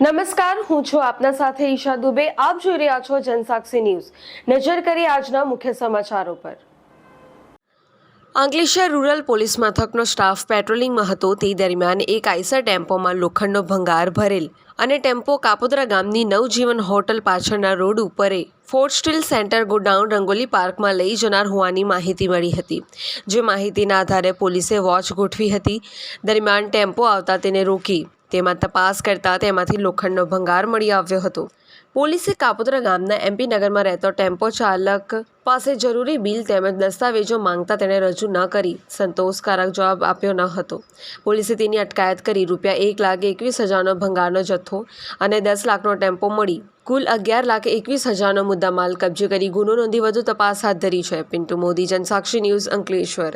નમસ્કાર, હું છું આપના સાથે ઈશા દુબે. આપ જોઈ રહ્યા છો જનસાક્ષી ન્યૂઝ. નજર કરી આજના મુખ્ય સમાચારો પર. અંકલેશ્વર રૂરલ પોલીસ મથકનો સ્ટાફ પેટ્રોલિંગમાં હતો. તે દરમિયાન એક આઈસર ટેમ્પોમાં લોખંડનો ભંગાર ભરેલ અને ટેમ્પો કાપોદરા ગામની નવજીવન હોટલ પાછળના road ઉપરે fort steel centre godown Rangoli પાર્કમાં લઈ જનાર હોવાની માહિતી મળી હતી, જે માહિતીના આધારે પોલીસે વોચ ગોઠવી હતી. દરમિયાન ટેમ્પો આવતા તેને રોકી તેમાં તપાસ કરતા તેમાંથી લોખંડનો ભંગાર મળી આવ્યો હતો. પોલીસે કાપોદરા ગામના એમપી નગરમાં રહેતો ટેમ્પો ચાલક પાસે જરૂરી બિલ તેમજ દસ્તાવેજો માંગતા તેણે રજૂ ન કરી. સંતોષકારક જવાબ આપ્યો ન હતો. પોલીસે તેની અટકાયત કરી રૂપિયા એક લાખ એકવીસ હજારનો ભંગારનો જથ્થો અને દસ લાખનો ટેમ્પો મળી. કુલ અગિયાર લાખ એકવીસ હજારનો મુદ્દામાલ કબજે કરી ગુનો નોંધી વધુ તપાસ હાથ ધરી છે. પિન્ટુ મોદી, જનસાક્ષી ન્યૂઝ અંકલેશ્વર.